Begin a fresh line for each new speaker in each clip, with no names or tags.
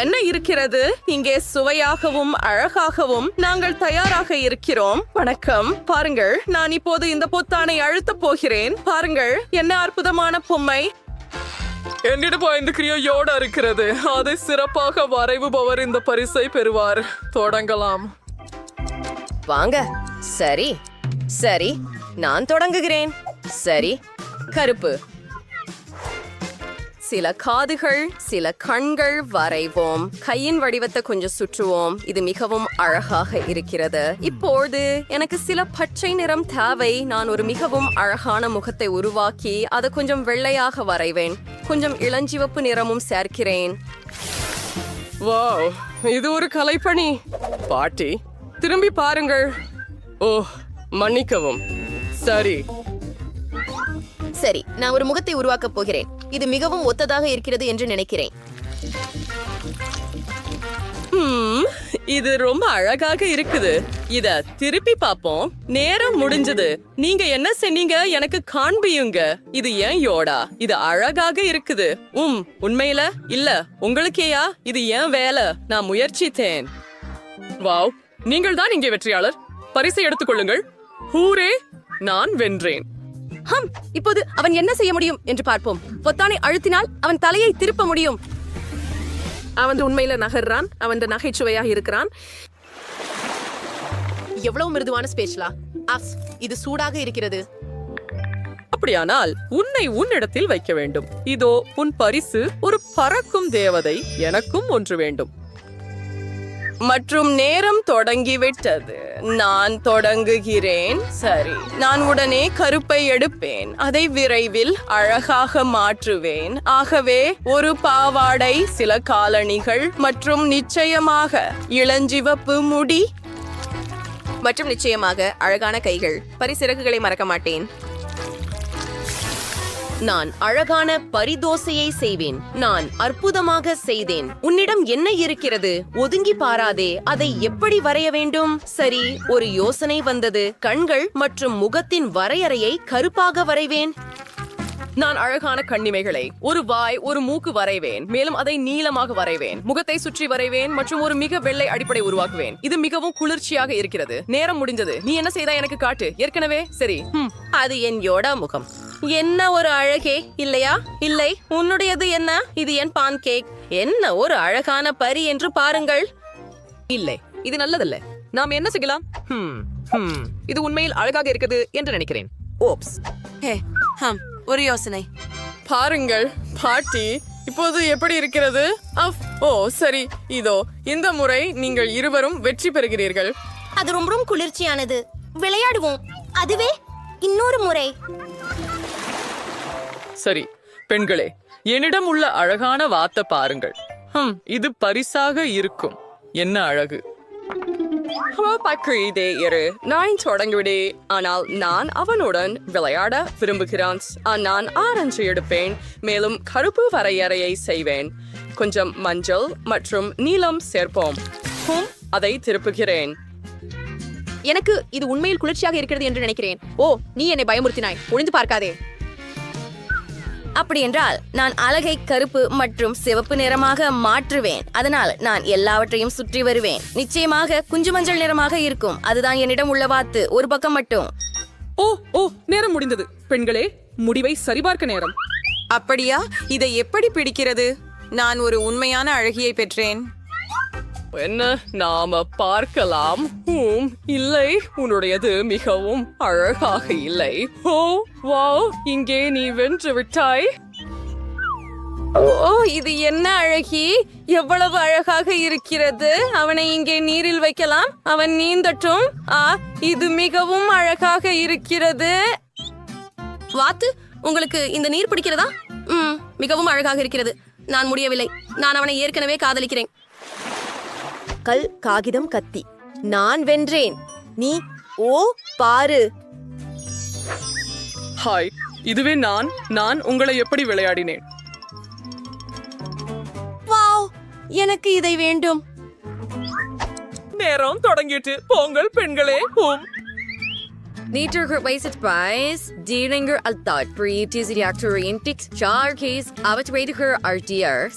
என்ன இருக்கிறது? இங்கே சுவையாகவும் அழகாகவும் நாங்கள் தயாராக இருக்கிறோம். வணக்கம். பாருங்கள் நான் இப்போது இந்த பொத்தானை அழுத்தப் போகிறேன். பாருங்கள் என்ன அற்புதமான பொம்மை.
என்னிடம் இந்த கிரியோட இருக்கிறது. அதை சிறப்பாக வரைவுபவர் இந்த பரிசை பெறுவார். தொடங்கலாம்.
வாங்க. சரி. சரி. நான் தொடங்குகிறேன். சரி. கருப்பு. சில காதுகள் சில கண்கள் வரைவோம். கையின் வடிவத்தை கொஞ்சம் சுற்றுவோம். இது மிகவும் அழகாக இருக்கிறது. இப்போது எனக்கு சில பச்சை நிறம் தேவை. நான் ஒரு மிகவும் அழகான முகத்தை உருவாக்கி அதை கொஞ்சம் வெள்ளையாக வரைவேன். கொஞ்சம் இளஞ்சிவப்பு நிறமும் சேர்க்கிறேன்.
வாவ் இது ஒரு கலைப்பணி. பாட்டி திரும்பி பாருங்கள். ஓ மன்னிக்கவும். சரி.
சரி நான் ஒரு முகத்தை உருவாக்கப் போகிறேன். இது மிகவும் ஒத்ததாக இருக்கிறது என்று நினைக்கிறேன்.
இது ரொம்ப அழகாக இருக்குது. இத திருப்பி பாப்போம். நேரம் முடிஞ்சது. நீங்க என்ன செஞ்சீங்க எனக்கு காண்பியுங்க. இது ஏன் யோடா? இது அழகாக இருக்குது. உம் உண்மையில? இல்ல உங்களுக்கேயா? இது ஏன் வேலை? நான் முயற்சித்தேன்.
வாவ் நீங்கள் தான் இங்கே வெற்றியாளர். பரிசை எடுத்துக்கொள்ளுங்கள் ஹூரே நான் வென்றேன்.
ஹம் இப்போது அவன் என்ன செய்ய முடியும் என்று பார்ப்போம். பொத்தானை அழுத்தினால் அவன் தலையை திருப்ப முடியும்.
அவன் உண்மையில நகர்றான். அவன் நகைச்சுவையாக இருக்கிறான்.
எவ்வளவு மிருதுவான ஸ்பேஸ்லா அஃப் இது சூடாக இருக்கிறது.
அப்படியானால் உன்னை உன்னிடத்தில் வைக்க வேண்டும். இதோ உன் பரிசு ஒரு பறக்கும் தேவதை எனக்கும் ஒன்று வேண்டும்.
மற்றும் நேரம் தொடங்கிவிட்டது. நான் தொடங்குகிறேன். சரி. நான் உடனே கருப்பை எடுப்பேன். அதை விரைவில் அழகாக மாற்றுவேன். ஆகவே ஒரு பாவாடை சில காலணிகள் மற்றும் நிச்சயமாக இளஞ்சிவப்பு முடி.
மற்றும் நிச்சயமாக அழகான கைகள். பரிசிறகுகளை மறக்க மாட்டேன். நான் அழகான பரிதோசையை செய்வேன். நான் அற்புதமாக செய்தேன். உன்னிடம் என்ன இருக்கிறது? ஒதுங்கி பாராதே. அதை எப்படி வரைய வேண்டும்? சரி ஒரு யோசனை வந்தது. கண்கள் மற்றும் முகத்தின் வரையறையை கருப்பாக வரைவேன்.
நான் அழகான கண்ணிமைகளை ஒரு வாய் ஒரு மூக்கு வரைவேன். மேலும் அதை நீளமாக வரைவேன். முகத்தை சுற்றி வரைவேன் மற்றும் ஒரு மிக வெள்ளை அடிப்படை உருவாக்குவேன். இது மிகவும் குளிர்ச்சியாக இருக்கிறது. நேரம் முடிஞ்சது நீ என்ன செய்தா எனக்கு காட்டு. ஏற்கனவே? சரி.
அது என் யோடா முகம். என்ன ஒரு அழகே? இல்லையா? இல்லை. உன்னுடையது என்ன? இது என் பான் கேக். என்ன ஒரு அழகான பரி என்று பாருங்கள்.
இல்லை. இது நல்லதல்ல. நாம் என்ன செய்யலாம். இது உண்மையில் அழகாக இருக்குது என்று நினைக்கிறேன். ஓப்ஸ்.
ஹே. ஹம். ஒரு யோசனை.
பாருங்கள் பாட்டி இப்போது எப்படி இருக்கிறது? அஃப் ஓ சரி இதோ இந்த முறை நீங்கள் இருவரும் வெற்றி பெறுகிறீர்கள்.
அது ரொம்பவும் குளிர்ச்சியானது. விளையாடுவோம். அதுவே இன்னொரு முறை.
சரி பெண்களே என்னிடம் உள்ள அழகான வாத்த பாருங்கள். ஹம் இது பரிசாக இருக்கும். என்ன அழகு.
இதே இரு. நான் தொடங்கிவிடு. ஆனால் நான் அவனுடன் விளையாட விரும்புகிறான். நான் ஆரஞ்சு எடுப்பேன். மேலும் கருப்பு வரையறையை செய்வேன். கொஞ்சம் மஞ்சள் மற்றும் நீலம் சேர்ப்போம். ஹும், அதை திருப்புகிறேன்.
எனக்கு இது உண்மையில் குளிர்ச்சியாக இருக்கிறது என்று நினைக்கிறேன். ஓ நீ என்னை பயமுறுத்தினாய். ஒளிந்து பார்க்காதே. அப்படி என்றால் நான் அழகை கருப்பு மற்றும் சிவப்பு நிறமாக மாற்றுவேன். அதனால் நான் எல்லாவற்றையும் சுற்றி வருவேன். நிச்சயமாக குஞ்சு மஞ்சள் நிறமாக இருக்கும். அதுதான் என்னிடம் உள்ள வாத்து. ஒரு பக்கம் மட்டும்.
ஓ ஓ நேரம் முடிந்தது. பெண்களே முடிவை சரிபார்க்க நேரம்.
அப்படியா? இதை எப்படி பிடிக்கிறது? நான் ஒரு உண்மையான அழகியை பெற்றேன்.
என்ன? நாம பார்க்கலாம். ஹூம் இல்லை. உன்னுடையது மிகவும் அழகாக இல்லை. ஓ வாவ் இங்கே நீ வென்று விட்டாய்.
ஓ இது என்ன அழகி? எவ்வளவு அழகாக இருக்கிறது. அவனை இங்கே நீரில் வைக்கலாம். அவன் நீந்தட்டும். ஆ இது மிகவும் அழகாக இருக்கிறது.
வாத்து உங்களுக்கு இந்த நீர் பிடிக்கிறதா? ம் மிகவும் அழகாக இருக்கிறது. நான் முடியவில்லை. நான் அவனை ஏற்கனவே காதலிக்கிறேன். கல் காகிதம் கத்தி நான் வென்றேன் நீ ஓ பாரு
ஹாய் இதுவே நான் நான் உங்களை எப்படி விளையாடினேன்
வாவ் எனக்கு இதை வேண்டும்
நேரம் தொடங்கிட்டு போங்கள் பெண்களே ஹூம்
Nieter gewijzigd prijs, dieringer altijd breed is die actorintics, charges, abetwediger ardiers.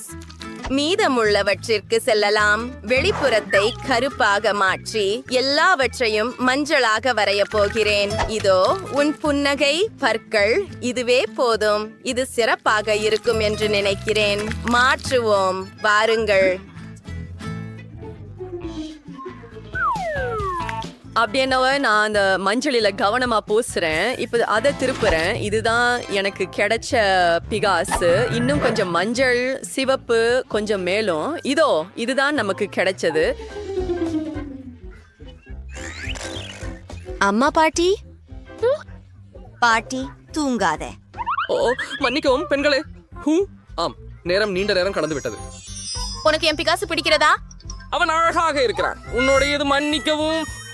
மீதமுள்ளவற்றிற்கு செல்லலாம். வெளிப்புறத்தை கருப்பாக மாற்றி எல்லாவற்றையும் மஞ்சளாக வரைய போகிறேன். இதோ உன் புன்னகை பற்கள் இதுவே போதும். இது சிறப்பாக இருக்கும் என்று நினைக்கிறேன். மாற்றுவோம். வாருங்கள்.
அப்படின்னாவ நான் அந்த மஞ்சளில கவனமா பூசுறேன். இப்போ அதை திருப்புறேன். இதுதான் எனக்கு கிடைச்ச பிகாசு. இன்னும் கொஞ்சம் மஞ்சள் சிவப்பு கொஞ்சம் மேலும். இதோ இதுதான் நமக்கு கிடைச்சது.
அம்மா பாட்டி? பாட்டி தூங்காத.
ஓ மன்னிக்கவும் பெண்களே. ஹூ ஆம் நேரம் நீண்ட நேரம் கடந்து விட்டது
உனக்கு என் பிகாசு பிடிக்கிறதா?
அவன் அழகாக இருக்கிறான். உன்னுடையது மன்னிக்கவும் ஹூ,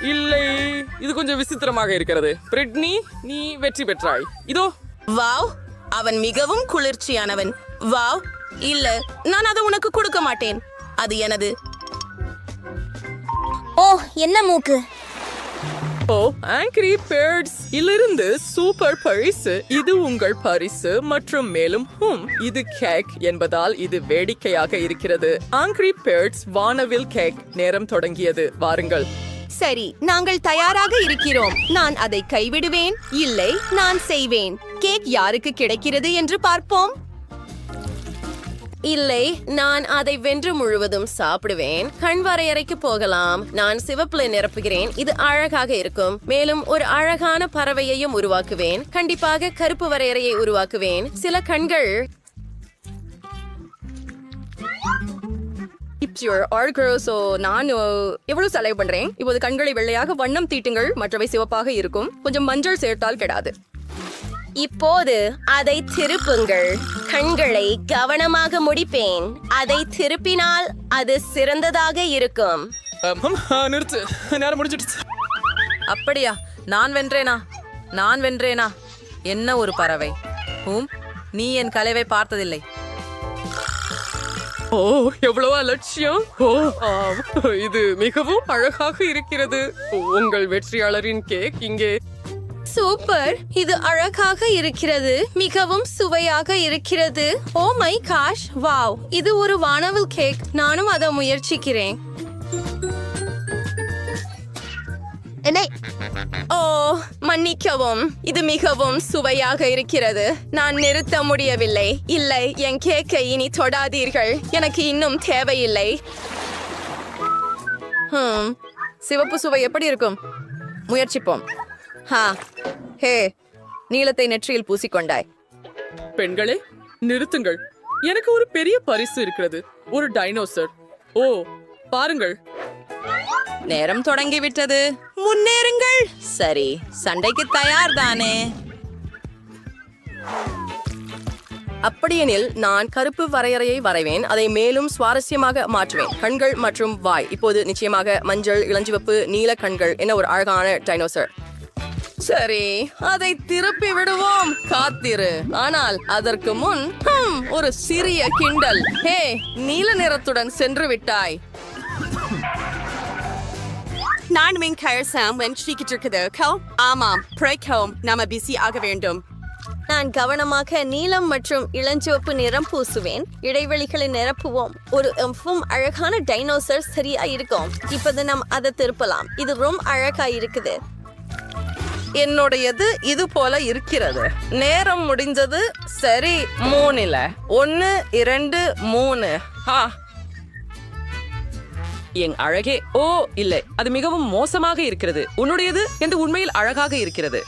இல்லை. இது கொஞ்சம் விசித்திரமாக இருக்கிறது. பிரிட்னி நீ வெற்றி பெற்றாய். இதோ.
வாவ் அவன் மிகவும் குளிர்ச்சியானவன். வாவ் இல்ல நான் அதை உனக்கு கொடுக்க மாட்டேன். அது எனது.
ஓ என்ன மூக்கு?
ஓ ஆங்கிரி பேர்ட்ஸ் இலிருந்து சூப்பர் பரிசு இது உங்கள் பரிசு மற்றும் மேலும் ஹும் இது கேக் என்பதால் இது வேடிக்கையாக இருக்கிறது. ஆங்கிரி பேர்ட்ஸ் வானவில் கேக் நேரம் தொடங்கியது. வாருங்கள்.
சரி நாங்கள் தயாராக இருக்கிறோம். நான் அதை கைவிடுவேன் இல்லை நான் செய்வேன். கேக் யாருக்கு கிடைக்கிறது என்று பார்ப்போம்.
இல்லை நான் அதை வென்று முழுவதும் சாப்பிடுவேன். கண் வரையறைக்கு போகலாம். நான் சிவப்புல நிரப்புகிறேன். இது அழகாக இருக்கும். மேலும் ஒரு அழகான பறவையையும் உருவாக்குவேன். கண்டிப்பாக கருப்பு வரையறையை உருவாக்குவேன். சில கண்கள்
ஸோ நான் எவ்வளவு செலவு பண்றேன்? இப்போது கண்களை வெள்ளையாக வண்ணம் தீட்டுங்கள். மற்றவை சிவப்பாக இருக்கும். கொஞ்சம் மஞ்சள் சேர்த்தால் கெடாது.
இப்போது அதை திருப்புங்கள். கண்களை கவனமாக முடிப்பேன். அதை திருப்பினால் அது சிறந்ததாக இருக்கும்.
நிறுத்து. நேரம் முடிஞ்சிடுச்சு.
அப்படியா? நான் வென்றேனா? நான் வென்றேனா? என்ன ஒரு பறவை? ஹூம் நீ என் கலைவை பார்த்ததில்லை.
ஓ எவ்வளவு அலட்சியம். ஓ இது மிகவும் அழகாக இருக்கிறது. உங்கள் வெற்றியாளரின் கேக் இங்கே.
சூப்பர். இது அழகாக இருக்கிறது. மிகவும் சுவையாக இருக்கிறது. Oh my gosh. வாவ். இது ஒரு வானவில் கேக். நானும் அதை முயற்சிக்கிறேன். ஓ மன்னிக்கவும். இது மிகவும் சுவையாக இருக்கிறது. நான் நிறுத்த முடியவில்லை. இல்லை என் கேக்கை இனி தொடாதீர்கள். எனக்கு இன்னும் தேவையில்லை. சிவப்பு சுவை எப்படி இருக்கும்? முயற்சிப்போம். ஹா ஹே நீளத்தை நெற்றியில் பூசிக்கொண்டாய்.
பெண்களே நிறுத்துங்கள். எனக்கு ஒரு பெரிய பரிசு இருக்கிறது. ஒரு டைனோசர். ஓ பாருங்கள்.
நேரம் தொடங்கிவிட்டது. முன்னேறுங்கள். சரி சண்டைக்கு தயார் தானே
அப்படியெனில் நான் கருப்பு வரையறையை வரைவேன். அதை மேலும் சுவாரஸ்யமாக மாற்றுவேன். கண்கள் மற்றும் வாய். இப்போது நிச்சயமாக மஞ்சள் இளஞ்சிவப்பு நீல கண்கள் என்ன ஒரு அழகான டைனோசர். சரி அதை திருப்பி விடுவோம். காத்திரு. ஆனால் அதற்கு முன் ஒரு சிறிய கிண்டல். ஹே நீல நிறத்துடன் சென்று விட்டாய். நான் மின் கயர்சாம் வென்றிக்கிட்டு இருக்குது ஆமாம் பிரைக்கோம் நாம பிஸி ஆக வேண்டும்.
நான் கவனமாக நீலம் மற்றும் இளஞ்சிவப்பு நிறம் பூசுவேன். இடைவெளிகளை நிரப்புவோம். ஒரு எஃப்பும் அழகான டைனோசர் சரியா இருக்கும் இப்போது நாம் அதை திருப்பலாம். இது ரொம்ப அழகா இருக்குது
என்னுடையது இது போல இருக்கிறது. நேரம் முடிஞ்சது சரி மூணுல. ஒன்னு இரண்டு மூணு.
ஹா. என் அழகே. ஓ இல்லை. அது மிகவும் மோசமாக இருக்கிறது. உன்னுடையது என்று உண்மையில் அழகாக இருக்கிறது.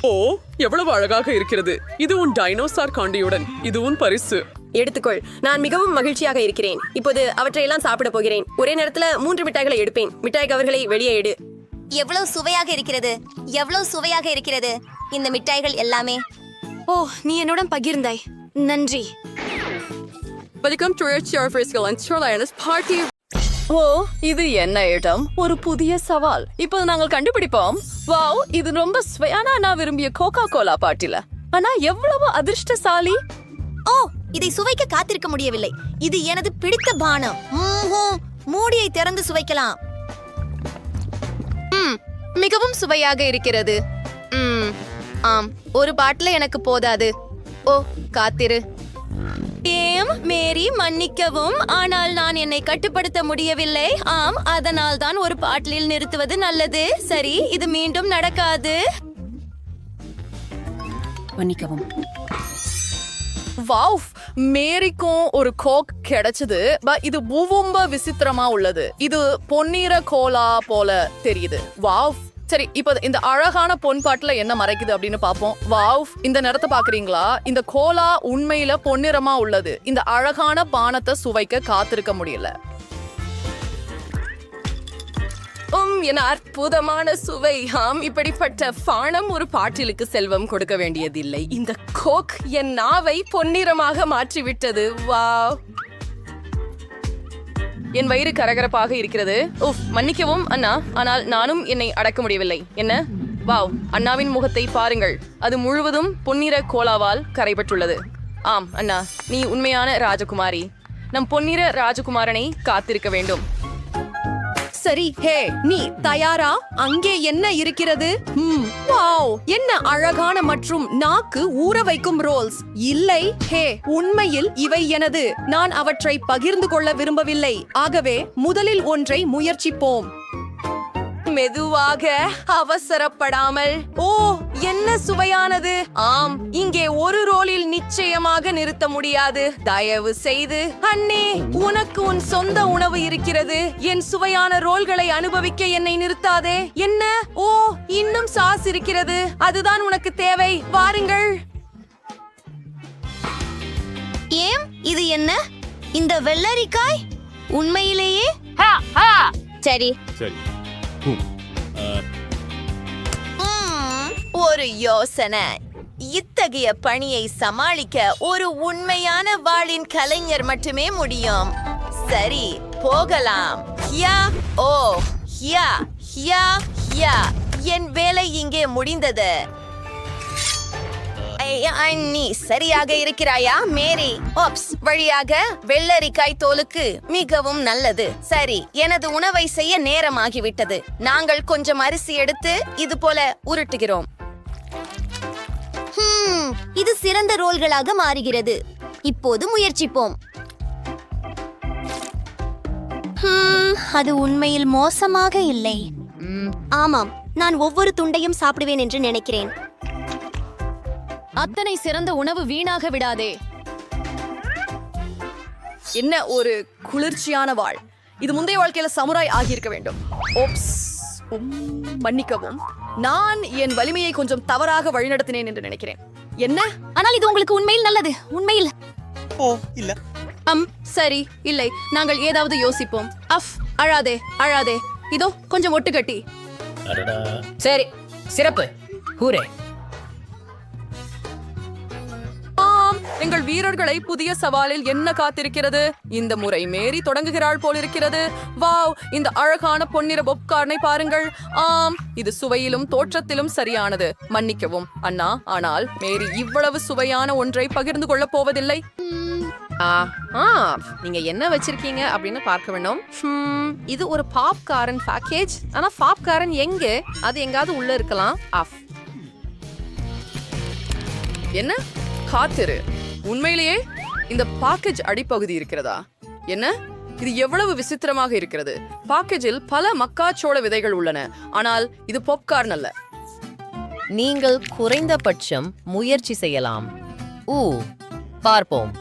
ஓ எவ்வளவு அழகாக இருக்கிறது. இது உன் டைனோசார் காண்டியுடன். இது உன் பரிசு.
எடுத்துக்கொள். நான் மிகவும் மகிழ்ச்சியாக இருக்கிறேன். இப்போது அவற்றையெல்லாம் சாப்பிட போகிறேன். ஒரே நேரத்துல மூன்று மிட்டாய்களை எடுப்பேன். மிட்டாய் கவர்களை வெளியே எடு.
எவ்வளவு சுவையாக இருக்கிறது? எவ்வளவு சுவையாக இருக்கிறது? இந்த மிட்டாய்கள் எல்லாமே. ஓ நீ என்னுடன் பகிர்ந்தாய். நன்றி.
வெல்கம் டு யுவர் பார்ட்டி ஓ இது என்ன இடம் ஒரு புதிய சவால். இப்போது நாங்கள் கண்டுபிடிப்போம். வாவ் இது ரொம்ப சுவையான நான் விரும்பிய கோகா கோலா பாட்டில. ஆனா எவ்வளவு அதிர்ஷ்டசாலி?
ஓ இதை சுவைக்க காத்திருக்க முடியவில்லை. இது எனது பிடித்த பானம். ம்ஹும். மூடியை திறந்து சுவைக்கலாம்.
மிகவும் சுவையாக இருக்கிறது. ம், ஆம் ஒரு பாட்டில் எனக்கு போதாது. ஓ காத்திரு.
ஏம் மேரி மன்னிக்கவும். ஆனால் நான் என்னை கட்டுப்படுத்த முடியவில்லை. ஆம் அதனால் தான் ஒரு பாட்டிலில் நிறுத்துவது நல்லது. சரி இது மீண்டும் நடக்காது.
மன்னிக்கவும்.
வாவ் மேரிக்கும் ஒரு கோக் கிடைச்சது. பட் இது பூவம்ப விசித்திரமா உள்ளது. இது பொன்னிற கோலா போல தெரியுது. வாவ். சரி இப்போ இந்த அழகான பொன் பாட்டுல என்ன மறைக்குது அப்படின்னு பார்ப்போம் வாவ் இந்த நிறத்தை பாக்குறீங்களா? இந்த கோலா உண்மையில பொன்னிறமா உள்ளது. இந்த அழகான பானத்தை சுவைக்க காத்திருக்க முடியல.
உம் என அற்புதமான சுவை. ஆம் இப்படிப்பட்ட பானம் ஒரு பாட்டிலுக்கு செல்வம் கொடுக்க வேண்டியதில்லை. இந்த கோக் என் நாவை பொன்னிறமாக மாற்றிவிட்டது. வா
என் வயிறு கரகரப்பாக இருக்கிறது. உஃப் மன்னிக்கவும் அண்ணா. ஆனால் நானும் என்னை அடக்க முடியவில்லை. என்ன? வாவ் அண்ணாவின் முகத்தை பாருங்கள். அது முழுவதும் பொன்னிற கோலாவால் கரைபட்டுள்ளது. ஆம் அண்ணா. நீ உண்மையான ராஜகுமாரி. நம் பொன்னிற ராஜகுமாரனை காத்திருக்க வேண்டும்.
சரி ஹே நீ தயாரா? அங்கே என்ன இருக்கிறது? வாவ் என்ன அழகான மற்றும் நாக்கு ஊற வைக்கும் ரோல்ஸ். இல்லை ஹே உண்மையில் இவை எனது. நான் அவற்றை பகிர்ந்து கொள்ள விரும்பவில்லை. ஆகவே முதலில் ஒன்றை முயற்சிப்போம்.
மெதுவாக அவசரப்படாமல். ஓ என்ன சுவையானது. ஆம் இங்கே ஒரு ரோலில் நிச்சயமாக நிறுத்த முடியாது. தயவு செய்து அண்ணே உனக்கு உன் சொந்த உணவு இருக்கிறது. என் சுவையான ரோல்களை அனுபவிக்க என்னை நிறுத்தாதே. என்ன? ஓ இன்னும் சாஸ் இருக்கிறது. அதுதான் உனக்கு தேவை. வாருங்கள்.
ஏம் இது என்ன? இந்த வெள்ளரிக்காய்? உண்மையிலேயே? சரி.
சரி. ஹும்.
ஒரு யோசனை. இத்தகைய பணியை சமாளிக்க ஒரு உண்மையான வாளின் கலைஞர் மட்டுமே முடியும். சரி போகலாம். ஹியா ஓ ஹியா ஹியா ஹியா. என் வேலை இங்கே முடிந்தது. நீ சரியாக இருக்கிறாயா மேரி? ஓப்ஸ் வழியாக வெள்ளரிக்காய் தோலுக்கு மிகவும் நல்லது. சரி எனது உணவை செய்ய நேரமாகிவிட்டது. நாங்கள் கொஞ்சம் அரிசி எடுத்து இது போல உருட்டுகிறோம்.
ஹம், இது சிறந்த ரோல்களாக மாறுகிறது. இப்போது முயற்சிப்போம். ஹம், அது உண்மையில் மோசமாக இல்லை. ஆமாம் நான் ஒவ்வொரு துண்டையும் சாப்பிடுவேன் என்று நினைக்கிறேன்.
அத்தனை சிறந்த உணவு வீணாக விடாதே.
என்ன ஒரு குளிர்ச்சியான வாழ். இது முந்தைய வாழ்க்கையில சமுராய் ஆகியிருக்க வேண்டும். ஓப்ஸ். மன்னிக்கவும் நான் என் வலிமையை கொஞ்சம் தவறாக வழிநடத்தினேன் என்று நினைக்கிறேன். என்ன?
ஆனால் இது உங்களுக்கு உண்மையில் நல்லது. உண்மையில்.
ஓ இல்ல.
அம் சரி இல்லை. நாங்கள் ஏதாவது யோசிப்போம். அஃப் அழாதே அழாதே. இதோ கொஞ்சம் ஒட்டுக்கட்டி.
சரி சிறப்பு. ஹூரே
எங்கள் வீரர்களை புதிய சவாலில் என்ன காத்திருக்கிறது? இந்த முறை மேரி தொடங்குகிறாள் போலிருக்கிறது. வாவ் இந்த அழகான பொன்னிற பொப்கார்னை பாருங்கள். ஆம் இது சுவையிலும் தோற்றத்திலும் சரியானது. மன்னிக்கவும். அண்ணா ஆனால் மேரி இவ்வளவு சுவையான ஒன்றை பகிர்ந்து கொள்ளப் போவதில்லை. ஆ நீங்க என்ன வச்சிருக்கீங்க அப்படின்னு பார்க்க வேண்டும் இது ஒரு பாப்காரன் பேக்கேஜ் ஆனா பாப்காரன் எங்க? அது எங்காவது உள்ள இருக்கலாம். ஆஃப் என்ன? காத்திரு. உண்மையிலேயே இந்த பாக்கேஜ் அடிப்பகுதி இருக்கிறதா? என்ன? இது எவ்வளவு விசித்திரமாக இருக்கிறது? பாக்கேஜில் பல மக்காச்சோள விதைகள் உள்ளன. ஆனால் இது பாப்கார்ன் அல்ல.
நீங்கள் குறைந்தபட்சம் முயற்சி செய்யலாம். ஊ பார்ப்போம்.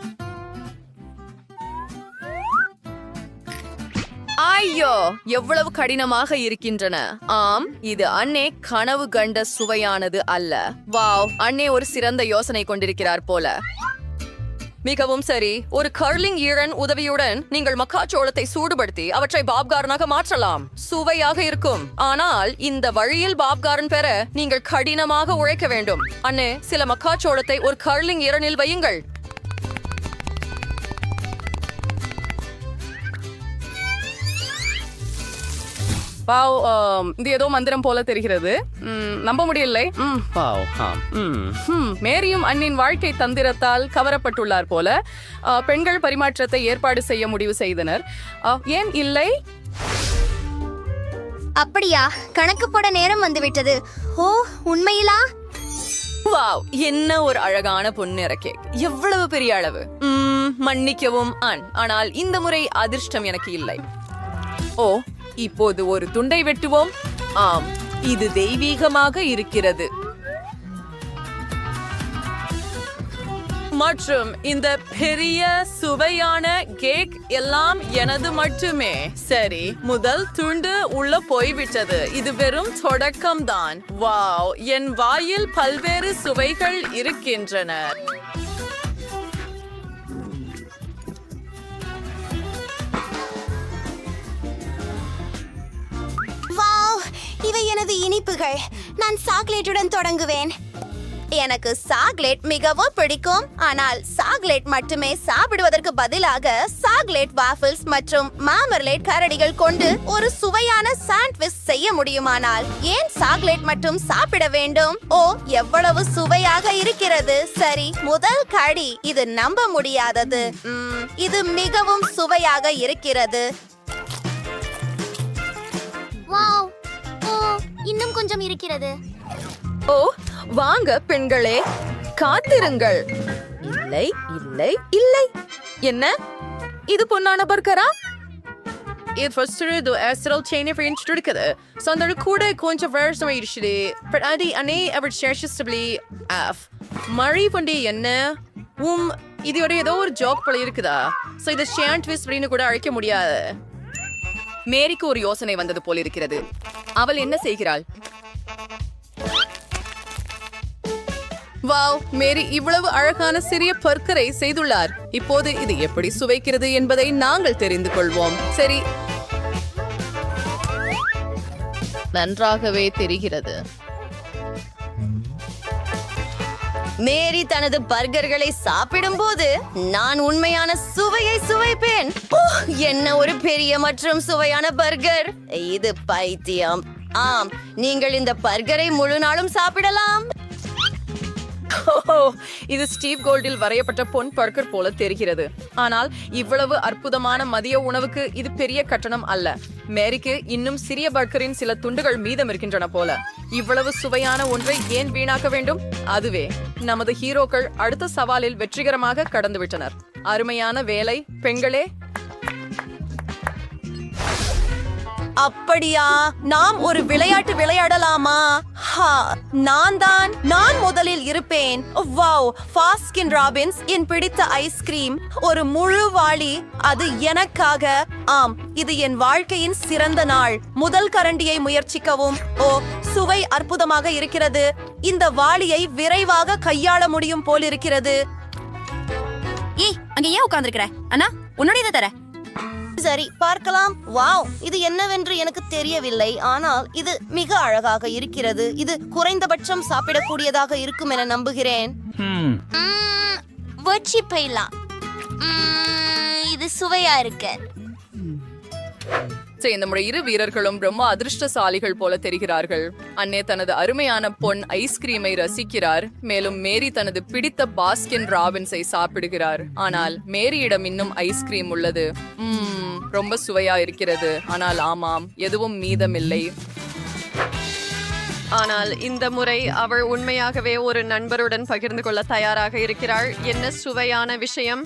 ஐயோ எவ்வளவு கடினமாக இருக்கின்றன. ஆம் இது அண்ணே கனவு கண்ட சுவையானது அல்ல. வாவ் அண்ணே ஒரு சிறந்த யோசனை கொண்டிருக்கிறார் போல. மிகவும் சரி. ஒரு கர்லிங் ஈரன் உதவியுடன் நீங்கள் மக்காச்சோளத்தை சூடுபடுத்தி அவற்றை பாப்காரனாக மாற்றலாம். சுவையாக இருக்கும். ஆனால் இந்த வழியில் பாப்காரன் பெற நீங்கள் கடினமாக உழைக்க வேண்டும். அண்ணே சில மக்காச்சோளத்தை ஒரு கர்லிங் ஈரனில் வையுங்கள். வாவ் ஆம், இது ஏதோ மந்திரம் போல தெரிகிறது. நம்ப முடியலை. ம்,
வாவ் ஆம் ம்.
ஹம், மேரியும் அண்ணின் வாழ்க்கை தந்திரத்தால் கவரப்பட்டுள்ளார் போல பெண்கள் பரிமாற்றத்தை ஏற்பாடு செய்ய முடிவு செய்தனர். ஆ, ஏன் இல்லை?
அப்படியா? கணக்கு போட நேரம் வந்துவிட்டது. ஓ உண்மையிலா?
வாவ் என்ன ஒரு அழகான பொன்னிற கேக் எவ்வளவு பெரிய அளவு.
மன்னிக்கவும் ஆன் ஆனால் இந்த முறை அதிர்ஷ்டம் எனக்கு இல்லை. ஓ இப்போது ஒரு துண்டை வெட்டுவோம். ஆம் இது தெய்வீகமாக இருக்கிறது. மற்றும் இந்த பெரிய சுவையான கேக் எல்லாம் எனது மட்டுமே. சரி முதல் துண்டு உள்ள போய்விட்டது. இது வெறும் தொடக்கம்தான். வாவ் என் வாயில் பல்வேறு சுவைகள் இருக்கின்றன.
இவை எனது இனிப்புகள். நான் சாக்லேட்டுடன் தொடங்குவேன். எனக்கு சாக்லேட் மிகவும் பிடிக்கும். ஆனால் சாக்லேட் மட்டுமே சாப்பிடுவதற்கு பதிலாக சாக்லேட் வாஃபிள்ஸ் மற்றும் மாமர்லேட் கரடிகள் கொண்டு ஒரு சுவையான சாண்ட்விச் செய்ய முடியுமானால் ஏன் சாக்லேட் மட்டும் சாப்பிட வேண்டும்? ஓ எவ்வளவு சுவையாக இருக்கிறது. சரி முதல் கடி. இது நம்ப முடியாதது. இது மிகவும் சுவையாக இருக்கிறது. வாவ் இன்னும் கொஞ்சம் இருக்கிறது.
ஓ வாங்க பெண்களே காத்திருங்கள். இல்லை இல்லை இல்லை. என்ன? இது பொன்னான பர்கரா? இது ஃபர்ஸ்ட் இது எஸ்ரல் செயினை ஃப்ரெண்ட்ஸ் இருக்குது. ஸோ அந்த கூட கொஞ்சம் வருஷம் ஆயிடுச்சு பட் அது அனே அவர் சேஷஸ்டபிளி ஆஃப். மழை பண்டி என்ன? உம் இதோட ஏதோ ஒரு ஜோக் போல இருக்குதா? ஸோ இதை ஷேண்ட் விஸ் அப்படின்னு கூட அழைக்க முடியாது. மேரிக்கு ஒரு யோசனை வந்தது போல் இருக்கிறது. அவள் என்ன செய்கிறாள்? வாவ் மேரி இவ்வளவு அழகான சிறிய பர்க்கரை செய்துள்ளார். இப்போது இது எப்படி சுவைக்கிறது என்பதை நாங்கள் தெரிந்து கொள்வோம். சரி. நன்றாகவே தெரிகிறது.
மேரி தனது பர்கர்களை சாப்பிடும்போது நான் உண்மையான சுவையை சுவைப்பேன். என்ன ஒரு பெரிய மற்றும் சுவையான பர்கர். இது பைத்தியம். ஆம் நீங்கள் இந்த பர்கரை முழு நாளும் சாப்பிடலாம்.
இது ஸ்டீவ் கோல்டில் வரையப்பட்ட பொன் பர்கர் போல தெரிகிறது. ஆனால் இவ்வளவு அற்புதமான மதிய உணவுக்கு இது பெரிய கட்டணம் அல்ல. மேரிக்கு இன்னும் சிறிய பர்கரின் சில துண்டுகள் மீதம் இருக்கின்றன போல. இவ்வளவு சுவையான ஒன்றை ஏன் வீணாக்க வேண்டும்? அதுவே நமது ஹீரோக்கள் அடுத்த சவாலில் வெற்றிகரமாக கடந்துவிட்டனர். அருமையான வேலை பெண்களே
அப்படியா? நாம் ஒரு விளையாட்டு விளையாடலாமா? ஹா நான் தான் நான் முதலில் இருப்பேன். வாவ் ஃபாஸ்கின் ராபின்ஸ் என் பிடித்த ஐஸ்கிரீம் ஒரு முழு வாளி அது எனக்காக. ஆம் இது என் வாழ்க்கையின் சிறந்த நாள். முதல் கரண்டியை முயற்சிக்கவும். ஓ சுவை அற்புதமாக இருக்கிறது. இந்த வாளியை விரைவாக கையாள முடியும் போல் இருக்கிறது.
ஏய் அங்க ஏன் உட்கார்ந்திருக்கிற? அண்ணா உன்னுடைய தர.
சரி பார்க்கலாம். வாவ் இது என்னவென்று எனக்கு தெரியவில்லை. ஆனால் இது மிக அழகாக இருக்கிறது. இது குறைந்தபட்சம் சாப்பிடக்கூடியதாக இருக்கும் என நம்புகிறேன்.
வச்சி போயிடலாம் ம், இது சுவையா இருக்கு.
சரி, இந்த முறை இரு வீரர்களும் ரொம்ப அதிர்ஷ்டசாலிகள் போல தெரிகிறார்கள். அன்னே தனது அருமையான பொன் ஐஸ்கிரீமை ரசிக்கிறார். மேலும் மேரி தனது பிடித்த பாஸ்கின் ராபின்ஸை சாப்பிடுகிறார். ஆனால் மேரியிடம் இன்னும் ஐஸ்கிரீம் உள்ளது. ம்ம், ரொம்ப சுவையா இருக்கிறது. ஆனால் ஆமாம் எதுவும் மீதமில்லை. ஆனால் இந்த முறை அவள் உண்மையாகவே ஒரு நண்பருடன் பகிர்ந்து கொள்ள தயாராக இருக்கிறாள் என்ன சுவையான விஷயம்?